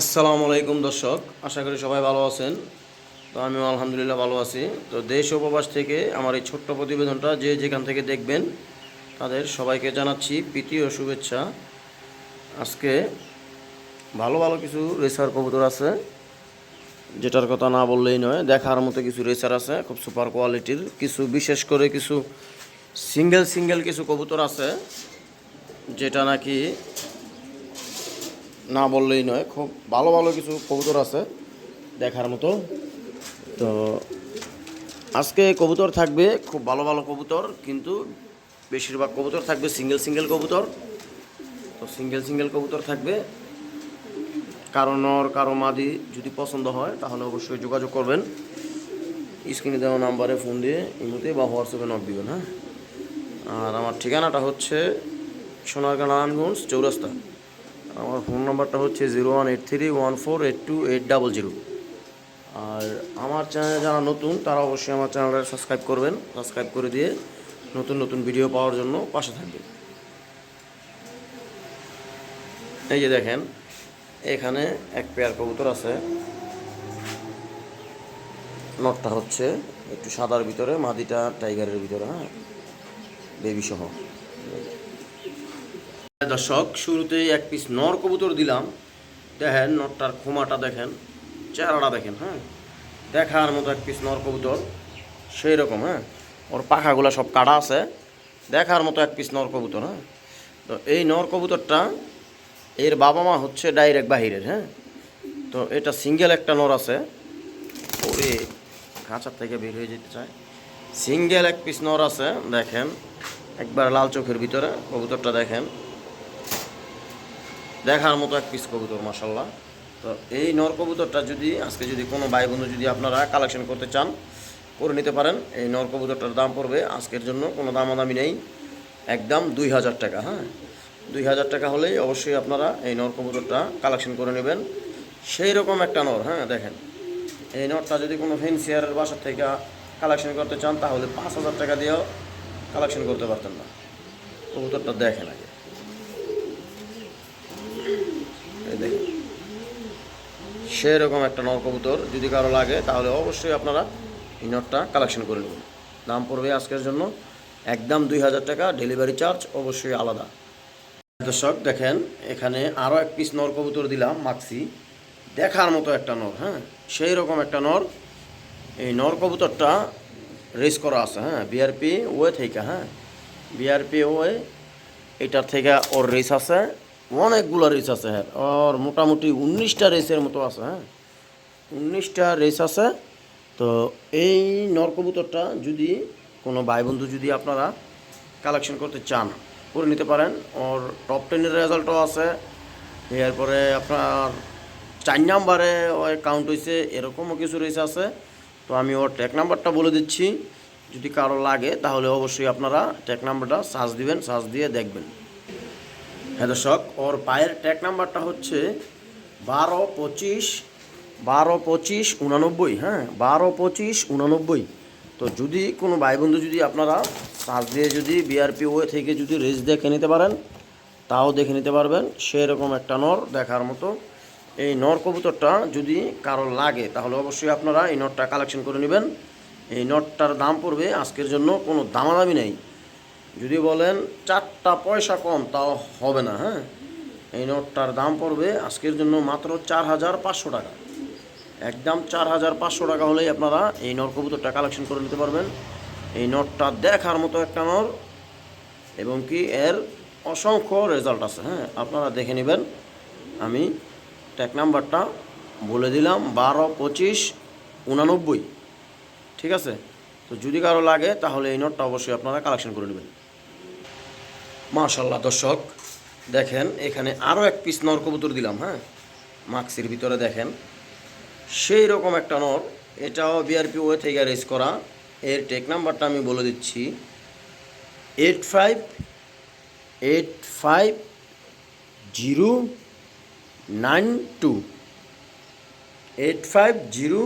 আসসালামু আলাইকুম দর্শক, আশা করি সবাই ভালো আছেন। তো আমিও আলহামদুলিল্লাহ ভালো আছি। তো দেশ ও প্রবাস থেকে আমার এই ছোট্ট প্রতিবেদনটা যে যেখান থেকে দেখবেন, তাদের সবাইকে জানাচ্ছি প্রীতি ও শুভেচ্ছা। আজকে ভালো ভালো কিছু রেসার কবুতর আছে, যেটার কথা না বললেই নয়, দেখার মতো কিছু রেসার আছে, খুব সুপার কোয়ালিটির। কিছু বিশেষ করে কিছু সিঙ্গেল সিঙ্গেল কিছু কবুতর আছে, যেটা নাকি না বললেই নয়, খুব ভালো ভালো কিছু কবুতর আছে দেখার মতো। তো আজকে কবুতর থাকবে, খুব ভালো ভালো কবুতর, কিন্তু বেশিরভাগ কবুতর থাকবে সিঙ্গেল সিঙ্গেল কবুতর। তো সিঙ্গেল সিঙ্গেল কবুতর থাকবে। কারও নর, কারও মাদি যদি পছন্দ হয়, তাহলে অবশ্যই যোগাযোগ করবেন। স্ক্রিনে দেওয়া নাম্বারে ফোন দিয়ে, ইমুতে বা হোয়াটসঅ্যাপে নক দিবেন হ্যাঁ? আর আমার ঠিকানাটা হচ্ছে সোনারগাঁ নারায়ণগঞ্জ, চৌরাস্তা। আমার ফোন নাম্বারটা হচ্ছে zero one eight three one four eight two eight double zero. আর আমার চ্যানেলে যারা নতুন, তারা অবশ্যই আমার চ্যানেলটা সাবস্ক্রাইব করবেন, সাবস্ক্রাইব করে দিয়ে নতুন নতুন ভিডিও পাওয়ার জন্য পাশে থাকবেন। এই যে দেখেন, এখানে এক পেয়ার কবুতর আছে। নটটা হচ্ছে একটু সাদার ভিতরে, মাদিটা টাইগারের ভিতরে হ্যাঁ? বেবি সহ। দর্শক শুরুতেই এক পিস নর কবুতর দিলাম। দেখেন, নরটার খোমাটা দেখেন, চেহারাটা দেখেন হ্যাঁ? দেখার মতো এক পিস নর কবুতর, সেই রকম হ্যাঁ? ওর পাখাগুলো সব কাটা আছে, দেখার মতো এক পিস নর কবুতর হ্যাঁ? তো এই নর কবুতরটা এর বাবা মা হচ্ছে ডাইরেক্ট বাহিরের হ্যাঁ? তো এটা সিঙ্গেল একটা নর আছে। ওরে, খাঁচার থেকে বের হয়ে যেতে চায়। সিঙ্গেল এক পিস নর আছে, দেখেন, একবার লাল চোখের ভিতরে কবুতরটা দেখেন। দেখার মতো এক পিস কবুতর মাসাল্লাহ তো এই নর কবুতরটা যদি, আজকে যদি কোনো ভাই বন্ধু যদি আপনারা কালেকশন করতে চান, করে নিতে পারেন। এই নর কবুতরটার দাম পড়বে, আজকের জন্য কোনো দামাদামি নেই। একদম দুই হাজার টাকা হ্যাঁ? দুই হাজার টাকা হলেই অবশ্যই আপনারা এই নর কবুতরটা কালেকশন করে নেবেন। সেই রকম একটা নর হ্যাঁ দেখেন। এই নটটা যদি কোনো ফেন্সিয়ারের বাসার থেকে কালেকশন করতে চান, তাহলে পাঁচ হাজার টাকা দিয়েও কালেকশন করতে পারতেন না। কবুতরটা দেখেন আগে এই দেখেন সেরকম একটা নর কবুতর যদি কারও লাগে, তাহলে অবশ্যই আপনারা এই নটটা কালেকশন করে নেবেন। দাম পড়বে আজকের জন্য একদম দুই হাজার টাকা ডেলিভারি চার্জ অবশ্যই আলাদা। দর্শক, দেখেন, এখানে আরও এক পিস নর কবুতর দিলাম মাক্সি দেখার মতো একটা নর হ্যাঁ? সেই রকম একটা নর। এই নর কবুতরটা রেস করা আছে হ্যাঁ? বিআরপি ওয়ে থেকে হ্যাঁ? বিআরপি ওয়ে এটার থেকে ওর রেস আছে। অনেকগুলো রেস আছে হ্যাঁ। ওর মোটামুটি উনিশটা রেসের মতো আছে হ্যাঁ। উনিশটা রেস আছে। তো এই নরকবুতরটা যদি কোনো ভাই বন্ধু যদি আপনারা কালেকশন করতে চান, করে নিতে পারেন। ওর টপ টেনের রেজাল্টও আছে। এরপরে আপনার চার নাম্বারে ওই কাউন্ট হয়েছে এরকমও কিছু রেস আছে। তো আমি ওর ট্যাক নাম্বারটা বলে দিচ্ছি। যদি কারও লাগে, তাহলে অবশ্যই আপনারা ট্যাক নাম্বারটা সার্চ দিবেন সার্চ দিয়ে দেখবেন। হ্যাঁ দর্শক, ওর পায়ের ট্যাগ নাম্বারটা হচ্ছে বারো পঁচিশ বারো পঁচিশ উনানব্বই হ্যাঁ বারো পঁচিশ উনানব্বই। তো যদি কোনো ভাই বন্ধু যদি আপনারা সার্চ দিয়ে যদি বিআরপি ওয়ে থেকে যদি রেস দেখে নিতে পারেন, তাও দেখে নিতে পারবেন। সেরকম একটা নর দেখার মতো। এই নর কবুতরটা যদি কারও লাগে, তাহলে অবশ্যই আপনারা এই নটটা কালেকশন করে নেবেন। এই নটটার দাম পড়বে আজকের জন্য কোনো দামাদামি নেই। যদি বলেন চারটা পয়সা কম, তাও হবে না হ্যাঁ? এই নোটটার দাম পড়বে আজকের জন্য মাত্র চার হাজার পাঁচশো টাকা। একদম চার হাজার পাঁচশো টাকা হলেই আপনারা এই নর কবুতরটা কালেকশন করে নিতে পারবেন। এই নটটা দেখার মতো একটা নর এবং কি এর অসংখ্য রেজাল্ট আছে হ্যাঁ? আপনারা দেখে নেবেন। আমি ট্যাগ নাম্বারটা বলে দিলাম, বারো পঁচিশ উনানব্বই। ঠিক আছে? তো যদি কারও লাগে, তাহলে এই নোটটা অবশ্যই আপনারা কালেকশন করে নেবেন। মাশাল্লাহ দর্শক, দেখেন, এখানে আরও এক পিস নর কবুতর দিলাম হ্যাঁ? মাক্সির ভিতরে দেখেন সেই রকম একটা নর, এটাও বিআরপি ওয়ে থেকে রেস করা। এর টেক নাম্বারটা আমি বলে দিচ্ছি eight five eight five zero nine two eight five zero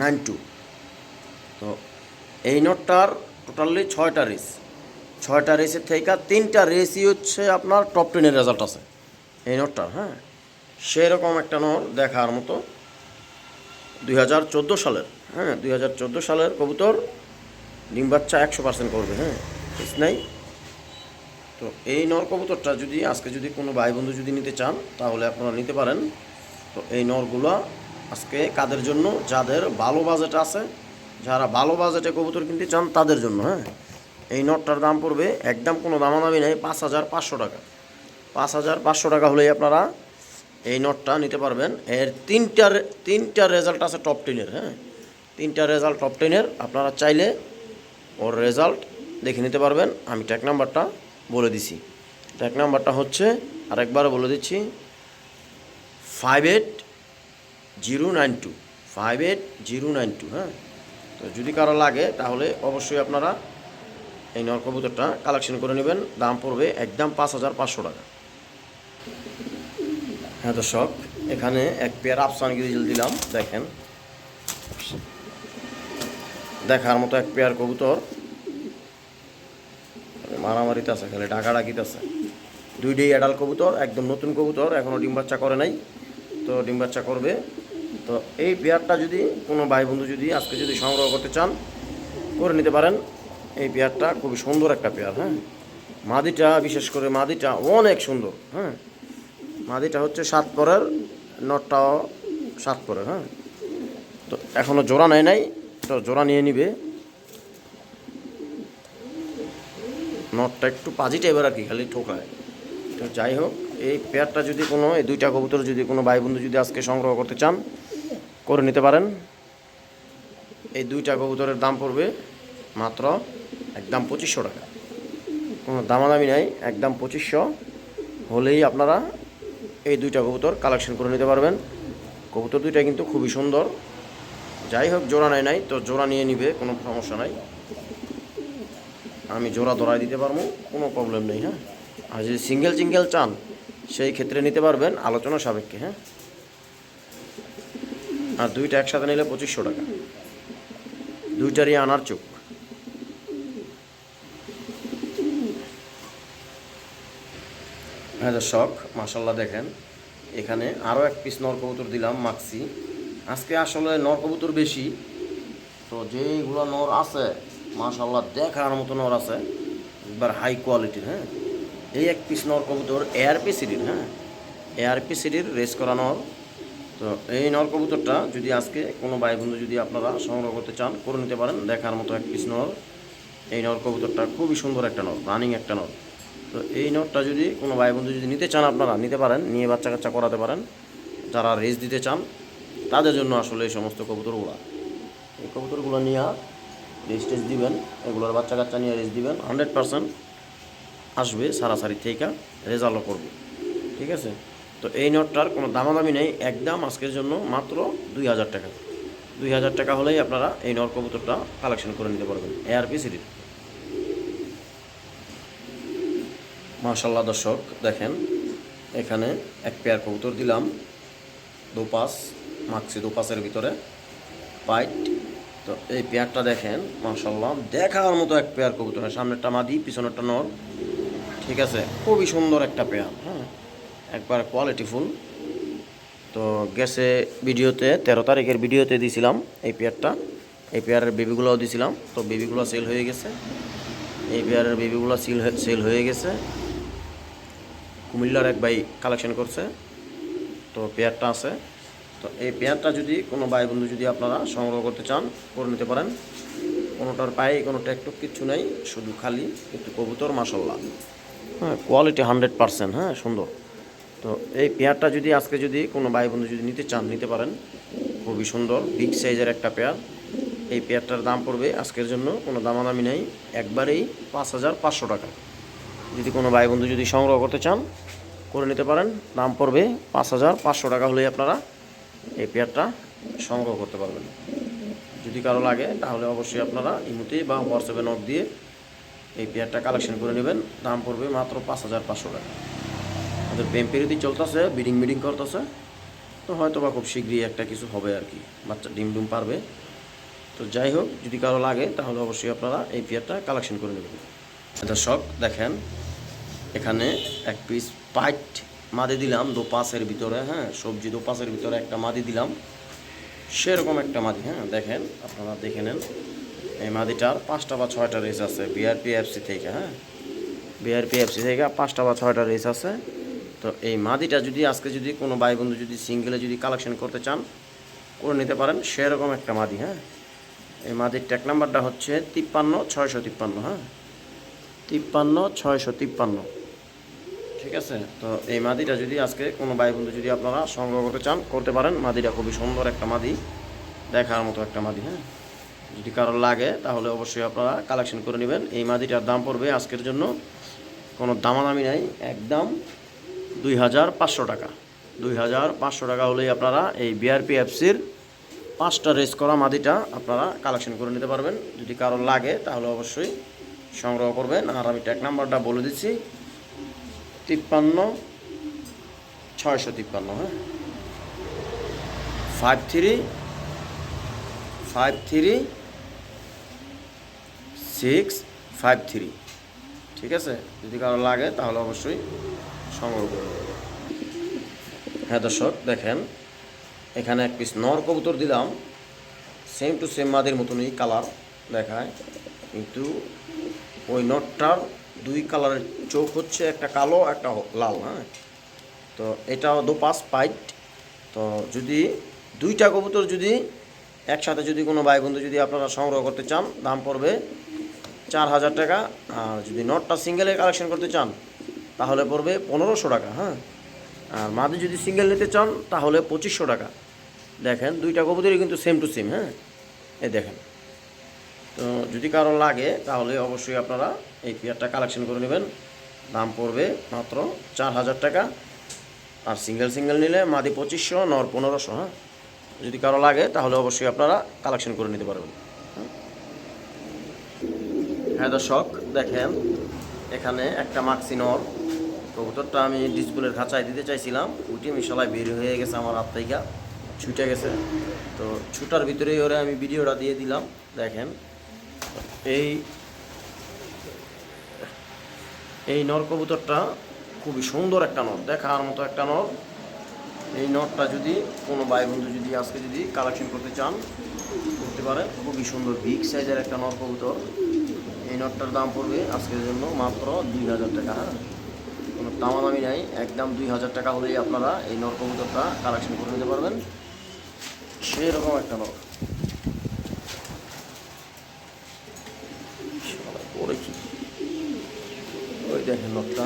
nine two তো এই নোটটার টোটালি ছয়টা রেস ছয়টা রেসের থেকে তিনটা রেসই হচ্ছে আপনার টপ টেনের রেজাল্ট আছে। এই নোটটার হ্যাঁ? সেই রকম একটা নর দেখার মতো দুই হাজার চোদ্দ সালের হ্যাঁ? দুই হাজার চোদ্দ সালের কবুতর ডিম বাচ্চা একশো পার্সেন্ট করবে হ্যাঁ? ঠিক নাই। তো এই নর কবুতরটা যদি, আজকে যদি কোনো ভাই বন্ধু যদি নিতে চান, তাহলে আপনারা নিতে পারেন। তো এই নরগুলো আজকে কাদের জন্য? যাদের ভালো বাজেট আছে, যারা ভালো বাজেটে কবুতর কিনতে চান, তাদের জন্য হ্যাঁ? এই নটটার দাম পড়বে, একদম কোনো দামাদামি নেই, পাঁচ হাজার পাঁচশো টাকা। পাঁচ হাজার পাঁচশো টাকা হলেই আপনারা এই নটটা নিতে পারবেন। এর তিনটার তিনটার রেজাল্ট আছে টপ টেনের হ্যাঁ? তিনটা রেজাল্ট টপ টেনের, আপনারা চাইলে ওর রেজাল্ট দেখে নিতে পারবেন। আমি ট্যাক নাম্বারটা বলে দিছি। ট্যাগ নাম্বারটা হচ্ছে, আরেকবার বলে দিচ্ছি five eight zero nine two five eight zero nine two হ্যাঁ? তো যদি কারও লাগে, তাহলে অবশ্যই আপনারা এই নর কবুতরটা কালেকশন করে নেবেন। দাম পড়বে একদম পাঁচ হাজার পাঁচশো টাকা। হ্যাঁ দর্শক, এখানে এক পেয়ার আফসান গিরিজল দিলাম, দেখেন। দেখার মতো এক পেয়ার কবুতর। মারামারিতে আছে, খালি ডাকা ডাকিতে আছে। দুইটাই অ্যাডাল কবুতর, একদম নতুন কবুতর এখনও ডিম বাচ্চা করে নাই। তো ডিম বাচ্চা করবে। তো এই পেয়ারটা যদি কোনো ভাই বন্ধু যদি আজকে যদি সংগ্রহ করতে চান, করে নিতে পারেন। এই পেয়ারটা খুবই সুন্দর একটা পেয়ার হ্যাঁ? মাদিটা, বিশেষ করে মাদিটা অনেক সুন্দর হ্যাঁ? মাদিটা হচ্ছে সাত পরের, নটটাও সাত পরের হ্যাঁ? তো এখনও জোড়া নেয় নাই, তো জোড়া নিয়ে নিবে। নটটা একটু পাজি টাইপের আর কি, খালি ঠোকায় তো যাই হোক, এই পেয়ারটা যদি কোনো, এই দুইটা কবুতর যদি কোনো ভাই বন্ধু যদি আজকে সংগ্রহ করতে চান, করে নিতে পারেন। এই দুইটা কবুতরের দাম পড়বে মাত্র একদম পঁচিশশো টাকা। কোনো দামাদামি নাই, একদম পঁচিশশো। হলেই আপনারা এই দুইটা কবুতর কালেকশন করে নিতে পারবেন। কবুতর দুইটা কিন্তু খুবই সুন্দর। যাই হোক, জোড়া নেয় নাই, তো জোড়া নিয়ে নিবে, কোনো সমস্যা নাই। আমি জোড়া ধরাই দিতে পারব, কোনো প্রবলেম নেই হ্যাঁ? আর যদি সিঙ্গেল সিঙ্গেল চান, সেই ক্ষেত্রে নিতে পারবেন, আলোচনা সাপেক্ষে হ্যাঁ? আর দুইটা একসাথে নিলে পঁচিশশো টাকা। দুইটারই আনার চোখ। হ্যাঁ দর্শক মাসাল্লাহ দেখেন, এখানে আরও এক পিস নর কবুতর দিলাম, মাক্সি। আজকে আসলে নর কবুতর বেশি। তো যেগুলো নর আছে মাশাল্লাহ দেখার মতো নর আছে, একবার হাই কোয়ালিটির হ্যাঁ। এই এক পিস নর কবুতর এআরপি সিডির হ্যাঁ। এআরপি সিডির রেস করা নর। তো এই নর কবুতরটা যদি আজকে কোনো ভাই বন্ধু যদি আপনারা সংগ্রহ করতে চান, করে নিতে পারেন, দেখার মতো এক পিস নর। এই নর কবুতরটা খুবই সুন্দর একটা নর রানিং একটা নর। তো এই নোটটা যদি কোনো ভাই বন্ধু যদি নিতে চান আপনারা, নিতে পারেন, নিয়ে বাচ্চা কাচ্চা করাতে পারেন, যারা রেস দিতে চান, তাদের জন্য আসলে এই সমস্ত কবুতরগুলো। এই কবুতরগুলো নিয়ে রেস টেস দিবেন, এগুলোর বাচ্চা কাচ্চা নিয়ে রেস দিবেন, হান্ড্রেড পার্সেন্ট আসবে সারাসারি থেকে রেজাল্টও করবে। ঠিক আছে? তো এই নটটার কোনো দামাদামি নেই, একদম আজকের জন্য মাত্র দুই হাজার টাকা। দুই হাজার টাকা হলেই আপনারা এই নর কবুতরটা কালেকশন করে নিতে পারবেন এআরপি সিটির মাশাল্লাহ দর্শক, দেখেন, এখানে এক পেয়ার কবুতর দিলাম। দোপাস, মাক্সি দোপাসের ভিতরে পাইট। তো এই পেয়ারটা দেখেন মাশাল্লাহ দেখার মতো এক পেয়ার কবুতর সামনেরটা মাদি, পিছনেরটা নর। ঠিক আছে, খুবই সুন্দর একটা পেয়ার হ্যাঁ? একবার কোয়ালিটিফুল তো গেছে ভিডিওতে, তেরো তারিখের ভিডিওতে দিয়েছিলাম এই পেয়ারটা। এই পেয়ারের বেবিগুলোও দিয়েছিলাম তো বেবিগুলো সেল হয়ে গেছে। এই পেয়ারের বেবিগুলো সেল সেল হয়ে গেছে। কুমিল্লার এক ভাই কালেকশন করছে। তো পেয়ারটা আছে। তো এই পেয়ারটা যদি কোনো ভাই বন্ধু যদি আপনারা সংগ্রহ করতে চান, করে নিতে পারেন। কোনোটার পায়ে কোনো ট্যাকটুক কিচ্ছু নেই, শুধু খালি একটু কবুতর মাসাল্লাহ হ্যাঁ কোয়ালিটি হান্ড্রেড পারসেন্ট হ্যাঁ সুন্দর। তো এই পেয়ারটা যদি আজকে যদি কোনো ভাই বন্ধু যদি নিতে চান, নিতে পারেন। খুবই সুন্দর বিগ সাইজের একটা পেয়ার। এই পেয়ারটার দাম পড়বে আজকের জন্য কোনো দামাদামি নেই। একবারেই পাঁচ হাজার পাঁচশো টাকা। যদি কোনো ভাই বন্ধু যদি সংগ্রহ করতে চান, করে নিতে পারেন। দাম পড়বে পাঁচ হাজার পাঁচশো টাকা হলেই আপনারা এই পেয়ারটা সংগ্রহ করতে পারবেন। যদি কারও লাগে, তাহলে অবশ্যই আপনারা ইমুতে বা হোয়াটসঅ্যাপে নক দিয়ে এই পেয়ারটা কালেকশন করে নেবেন। দাম পড়বে মাত্র পাঁচ হাজার পাঁচশো টাকা। আমাদের প্রেম পেরিদি চলতেছে বিডিং মিডিং করতেছে। তো হয়তো বা খুব শীঘ্রই একটা কিছু হবে আর কি, বাচ্চা ডিম ডিম পারবে। তো যাই হোক, যদি কারও লাগে, তাহলে অবশ্যই আপনারা এই পেয়ারটা কালেকশন করে নেবেন। দর্শক দেখেন। এখানে এক পিস পাইট মাদি দিলাম দো পাঁচের ভিতরে হ্যাঁ সবজি দো পাঁচের ভিতরে একটা মাদি দিলাম। সেরকম একটা মাদি হ্যাঁ দেখেন, আপনারা দেখে নেন। এই মাদিটার পাঁচটা বা ছয়টা রেস আছে বিআরপি এফসি থেকে হ্যাঁ। বিআরপি এফসি থেকে পাঁচটা বা ছয়টা রেস আছে। তো এই মাদিটা যদি, আজকে যদি কোনো ভাই বন্ধু যদি সিঙ্গেলে যদি কালেকশন করতে চান, করে নিতে পারেন, সেরকম একটা মাদি হ্যাঁ। এই মাদির ট্যাক নাম্বারটা হচ্ছে তিপ্পান্ন, ছয়শো তিপ্পান্ন হ্যাঁ। তিপ্পান্ন, ছয়শো তিপ্পান্ন। ঠিক আছে? তো এই মাদিটা যদি আজকে কোনো ভাই বন্ধু যদি আপনারা সংগ্রহ করতে চান, করতে পারেন। মাদিটা খুবই সুন্দর একটা মাদি। দেখার মতো একটা মাদি হ্যাঁ? যদি কারোর লাগে, তাহলে অবশ্যই আপনারা কালেকশন করে নেবেন। এই মাদিটার দাম পড়বে আজকের জন্য কোনো দামাদামি নাই। একদম দুই হাজার পাঁচশো টাকা। দুই হাজার পাঁচশো টাকা হলেই আপনারা এই বিআরপি এফসির পাঁচটা রেস করা মাদিটা আপনারা কালেকশন করে নিতে পারবেন। যদি কারোর লাগে, তাহলে অবশ্যই সংগ্রহ করবেন। আর আমি ট্যাগ নাম্বারটা বলে দিচ্ছি। তিপ্পান্ন, ছয়শো তিপ্পান্ন হ্যাঁ? Five three five three, six, five three. ঠিক আছে? যদি কারও লাগে, তাহলে অবশ্যই সংগ্রহ করুন হ্যাঁ দর্শক, দেখেন, এখানে এক পিস নর কবুতর দিলাম। সেম টু সেম মাদের মতনই কালার দেখায়। কিন্তু ওই নটটার দুই কালারের চোখ হচ্ছে একটা কালো, একটা লাল হ্যাঁ? তো এটাও দু পাঁচ পাইট। তো যদি দুইটা কবুতর যদি একসাথে যদি কোনো ভাই বন্ধু যদি আপনারা সংগ্রহ করতে চান, দাম পড়বে চার হাজার টাকা। আর যদি নটটা সিঙ্গেলে কালেকশন করতে চান, তাহলে পড়বে পনেরোশো টাকা হ্যাঁ? আর মাদি যদি সিঙ্গেল নিতে চান, তাহলে পঁচিশশো টাকা। দেখেন, দুইটা কবুতরই কিন্তু সেম টু সেম হ্যাঁ? এই দেখেন। তো যদি কারও লাগে, তাহলে অবশ্যই আপনারা এই পেয়ারটা কালেকশন করে নেবেন। দাম পড়বে মাত্র চার হাজার টাকা। আর সিঙ্গেল সিঙ্গেল নিলে মাদি পঁচিশশো, নর পনেরোশো হ্যাঁ? যদি কারও লাগে, তাহলে অবশ্যই আপনারা কালেকশন করে নিতে পারবেন। হ্যাঁ? দর্শক, দেখেন, এখানে একটা মাক্সি নর। কবুতরটা আমি ডিসপ্লের খাঁচায় দিতে চাইছিলাম। উঠে মিশালায় বের হয়ে গেছে আমার হাত থেকে। ছুটে গেছে। তো ছুটার ভিতরেই ওরে আমি ভিডিওটা দিয়ে দিলাম। দেখেন এই এই নর কবুতরটা খুবই সুন্দর একটা নর, দেখার মতো একটা নর। এই নটটা যদি কোনো ভাই বন্ধু যদি আজকে যদি কালেকশন করতে চান, করতে পারে। খুবই সুন্দর বিগ সাইজের একটা নর কবুতর এই নটটার দাম পড়বে আজকের জন্য মাত্র দুই হাজার টাকা। হ্যাঁ কোনো দামাদামি নাই, একদম দুই হাজার টাকা হলেই আপনারা এই নর কবুতরটা কালেকশন করে নিতে পারবেন। সেই রকম একটা নর শালা, পরে কি ওই দেখেন নটটা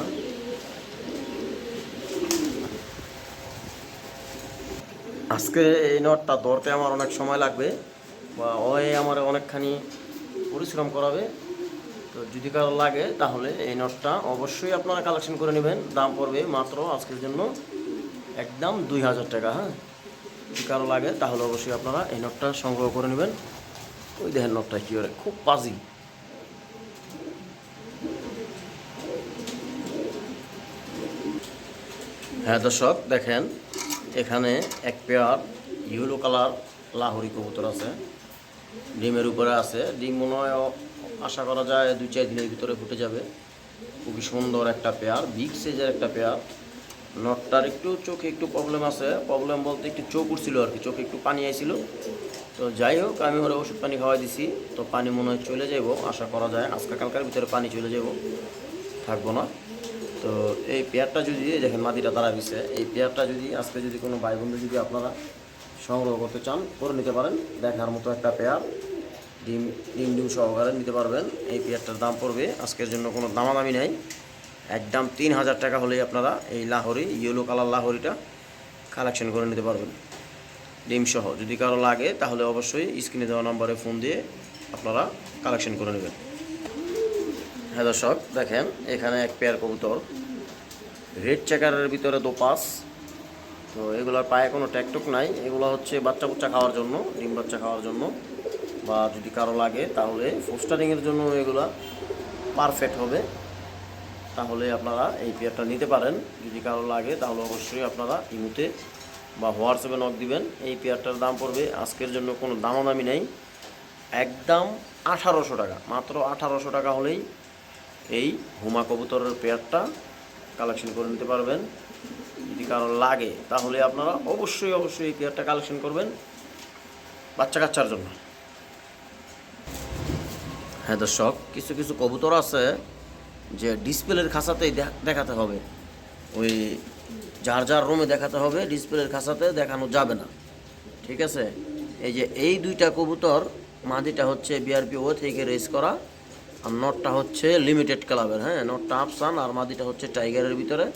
আজকে এই নটটা ধরতে আমার অনেক সময় লাগবে বা ওই আমার অনেকখানি পরিশ্রম করাবে। তো যদি কারও লাগে তাহলে এই নটটা অবশ্যই আপনারা কালেকশন করে নেবেন। দাম পড়বে মাত্র আজকের জন্য একদম দুই হাজার টাকা হ্যাঁ? যদি কারও লাগে তাহলে অবশ্যই আপনারা এই নটটা সংগ্রহ করে নেবেন। ওই দেখেন নটটা কী করে, খুব পাজি। হ্যাঁ দর্শক, দেখেন, এখানে এক পেয়ার ইয়েলো কালার লাহরি কবুতর আছে। ডিমের উপরে আছে। ডিম মনে হয় আশা করা যায় দুই চার দিনের ভিতরে ফুটে যাবে। খুবই সুন্দর একটা পেয়ার বিগ সাইজের একটা পেয়ার। নটটার একটু চোখে একটু প্রবলেম আছে। প্রবলেম বলতে একটু চোখ উঠছিল আর কি, চোখে একটু পানি আইছিল। তো যাই হোক, আমি ওরা ওষুধ পানি খাওয়াই দিছি। তো পানি মনে হয় চলে যাব আশা করা যায়। আজকে কালকার ভিতরে পানি চলে যাব থাকব না। তো এই পেয়ারটা যদি দেখেন মাটিটা দাঁড়া গেছে এই পেয়ারটা যদি, আজকে যদি কোনো ভাই বন্ধু যদি আপনারা সংগ্রহ করতে চান, করে নিতে পারেন। দেখার মতো একটা পেয়ার, ডিম ডিম ডিম সহকারে নিতে পারবেন। এই পেয়ারটার দাম পড়বে, আজকের জন্য কোনো দামাদামি নাই। একদম তিন হাজার টাকা হলেই আপনারা এই লাহরি ইয়েলো কালার লাহরিটা কালেকশন করে নিতে পারবেন। ডিম সহ, যদি কারও লাগে, তাহলে অবশ্যই স্ক্রিনে দেওয়া নম্বরে ফোন দিয়ে আপনারা কালেকশন করে নেবেন। হ্যাঁ দর্শক, দেখেন, এখানে এক পেয়ার কবুতর। রেড চেকারের ভিতরে দোপাস তো এগুলোর পায়ে কোনো ট্যাকটুক নাই। এগুলো হচ্ছে বাচ্চা বুচ্চা খাওয়ার জন্য, ডিম বাচ্চা খাওয়ার জন্য। বা যদি কারও লাগে, তাহলে ফোস্টারিংয়ের জন্য এগুলা পারফেক্ট হবে। তাহলে আপনারা এই পেয়ারটা নিতে পারেন। যদি কারও লাগে, তাহলে অবশ্যই আপনারা ইমুতে বা হোয়াটসঅ্যাপে নক দিবেন। এই পেয়ারটার দাম পড়বে, আজকের জন্য কোনো দামাদামি নেই। একদম আঠারোশো টাকা, মাত্র আঠারোশো টাকা হলেই এই হুমা কবুতরের পেয়ারটা কালেকশন করে নিতে পারবেন। যদি কারও লাগে, তাহলে আপনারা অবশ্যই অবশ্যই এই পেয়ারটা কালেকশন করবেন বাচ্চা কাচ্চার জন্য। হ্যাঁ দর্শক, কিছু কিছু কবুতর আছে যে ডিসপ্লের খাঁচাতেই দেখ- দেখাতে হবে। ওই যার যার রুমে দেখাতে হবে, ডিসপ্লের খাঁচাতে দেখানো যাবে না। ঠিক আছে? এই যে এই দুইটা কবুতর, মাদিটা হচ্ছে বিআরপি ও থেকে রেস করা। আর নটটা হচ্ছে লিমিটেড ক্লাবের হ্যাঁ? নটটা আফসান আর মাদিটা হচ্ছে টাইগারের ভিতরে।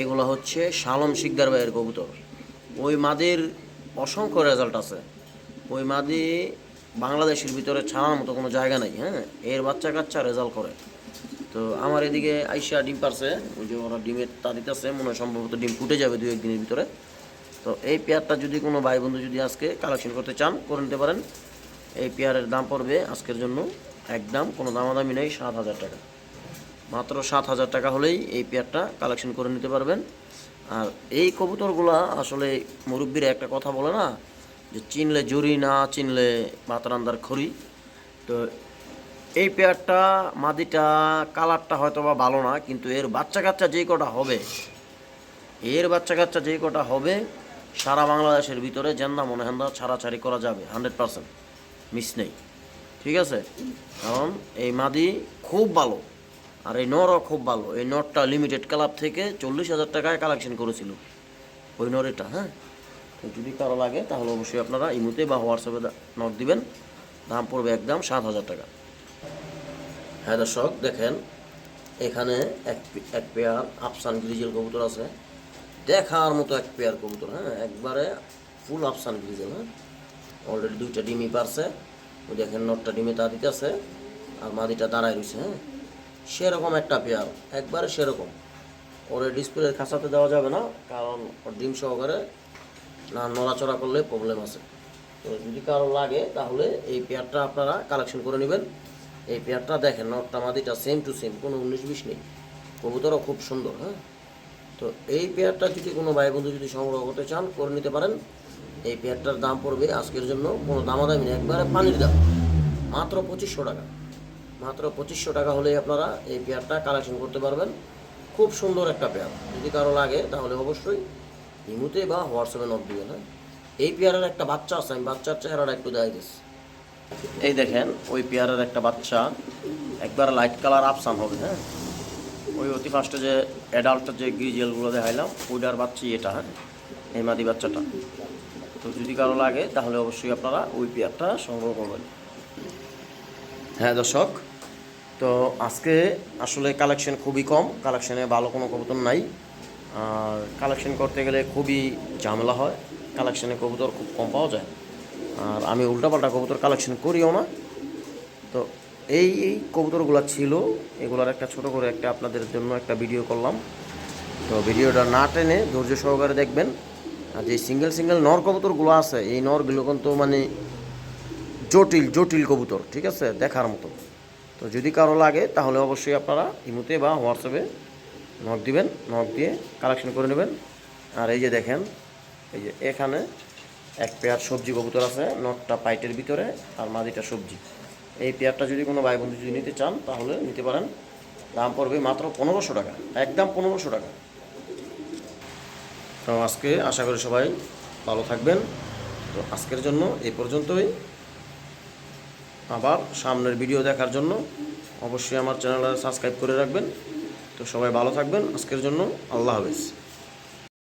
এগুলো হচ্ছে শালম শিকদার ভাইয়ের কবুতর। ওই মাদির অসংখ্য রেজাল্ট আছে। ওই মাদি বাংলাদেশের ভিতরে ছাড়ার মতো কোনো জায়গা নাই হ্যাঁ? এর বাচ্চা কাচ্চা রেজাল্ট করে। তো আমার এদিকে আইসা ডিম পারছে। ওই যে ওরা ডিমের তা দিতেছে, মনে হয় সম্ভবত ডিম ফুটে যাবে দু একদিনের ভিতরে। তো এই পেয়ারটা যদি কোনো ভাই বন্ধু যদি আজকে কালেকশন করতে চান, করে নিতে পারেন। এই পেয়ারের দাম পড়বে আজকের জন্য একদম কোনো দামাদামি নেই, সাত হাজার টাকা। মাত্র সাত হাজার টাকা হলেই এই পেয়ারটা কালেকশন করে নিতে পারবেন। আর এই কবুতরগুলা আসলে মুরব্বীরা একটা কথা বলে না, যে চিনলে জুরি না চিনলে মাতরান্দার খড়ি। তো এই পেয়ারটা, মাদিটা, কালারটা হয়তো বা ভালো না, কিন্তু এর বাচ্চা কাচ্চা যেই কটা হবে, এর বাচ্চা কাচ্চা যেই কটা হবে, সারা বাংলাদেশের ভিতরে জেন্দা মনে হেন্দা ছাড়াছাড়ি করা যাবে, হান্ড্রেড পার্সেন্ট, মিস নেই। ঠিক আছে? কারণ এই মাদি খুব ভালো। আর এই নরও খুব ভালো। এই নটটা লিমিটেড ক্লাব থেকে চল্লিশ হাজার টাকায় কালেকশন করেছিল। ওই নরেটা হ্যাঁ? তো যদি কারও লাগে, তাহলে অবশ্যই আপনারা ইমুতে বা হোয়াটসঅ্যাপে নট দিবেন। দাম পড়বে একদম সাত হাজার টাকা। হ্যাঁ দর্শক, দেখেন, এখানে এক এক পেয়ার আফসান গ্রিজেল কবুতর আছে। দেখার মতো এক পেয়ার কবুতর হ্যাঁ? একবারে ফুল আফসান গ্রিজেল হ্যাঁ? অলরেডি দুইটা ডিমই পারছে। দেখেন নটটা ডিমে তা দিতেছে, আর মাদিটা দাঁড়ায় রয়েছে হ্যাঁ? সেরকম একটা পেয়ার, একবারে সেরকম। ওরে ডিসপ্লের খাঁচাতে দেওয়া যাবে না, কারণ ওর ডিম সহকারে না নড়াচড়া করলে প্রবলেম আছে। তো যদি কারও লাগে, তাহলে এই পেয়ারটা আপনারা কালেকশন করে নেবেন। এই পেয়ারটা দেখেন, নটটা মাদিটা সেম টু সেম কোনো উনিশ বিশ নেই। কবুতরও খুব সুন্দর হ্যাঁ? তো এই পেয়ারটা যদি কোনো ভাই বন্ধু যদি সংগ্রহ করতে চান, করে নিতে পারেন। এই পেয়ারটার দাম পড়বে আজকের জন্য কোনো দামাদামি নেই, একবারে পানির দাম। মাত্র পঁচিশশো টাকা। মাত্র পঁচিশশো টাকা হলেই আপনারা এই পেয়ারটা কালেকশন করতে পারবেন। খুব সুন্দর একটা পেয়ার। যদি কারও লাগে, তাহলে অবশ্যই ইমুতে বা হোয়াটসঅ্যাপে নক দিবেন হ্যাঁ? এই পেয়ারের একটা বাচ্চা আছে, আমি বাচ্চার চেহারাটা একটু দেখাই দিচ্ছি এই দেখেন, ওই পেয়ারের একটা বাচ্চা, একবার লাইট কালার আপসান হবে হ্যাঁ? ওই অতি ফার্স্টে যে অ্যাডাল্টের যে গ্রিজেলগুলো দেখাইলাম, ওইটার বাচ্চাই এটা হ্যাঁ? এই মাদি বাচ্চাটা। তো যদি কারও লাগে, তাহলে অবশ্যই আপনারা ওই পেয়ারটা সংগ্রহ করবেন। হ্যাঁ দর্শক, তো আজকে আসলে কালেকশন খুবই কম কালেকশনে ভালো কোনো কবুতর নাই। আর কালেকশন করতে গেলে খুবই ঝামেলা হয় কালেকশনে কবুতর খুব কম পাওয়া যায়। আর আমি উল্টাপাল্টা কবুতর কালেকশন করিও না। তো এই এই কবুতরগুলো ছিল, এগুলোর একটা ছোট করে একটা আপনাদের জন্য একটা ভিডিও করলাম। তো ভিডিওটা না টেনে ধৈর্য সহকারে দেখবেন। আর যে সিঙ্গেল সিঙ্গেল নর কবুতরগুলো আছে, এই নরগুলো কিন্তু মানে জটিল জটিল কবুতর, ঠিক আছে? দেখার মতো। তো যদি কারও লাগে, তাহলে অবশ্যই আপনারা ইমুতে বা হোয়াটসঅ্যাপে নখ দিবেন, নখ দিয়ে কালেকশন করে নেবেন। আর এই যে দেখেন, এই যে এখানে এক পেয়ার সবজি কবুতর আছে, নটটা পাইটের ভিতরে আর মাদিটা সবজি। এই পেয়ারটা যদি কোনো ভাই বন্ধু যদি নিতে চান, তাহলে নিতে পারেন। দাম পড়বে মাত্র পনেরোশো টাকা, একদম পনেরোশো টাকা। তো আজকে আশা করি সবাই ভালো থাকবেন। তো আজকের জন্য এই পর্যন্তই। আবার সামনের ভিডিও দেখার জন্য অবশ্যই আমার চ্যানেলটা সাবস্ক্রাইব করে রাখবেন। তো সবাই ভালো থাকবেন। আজকের জন্য আল্লাহ হাফেজ।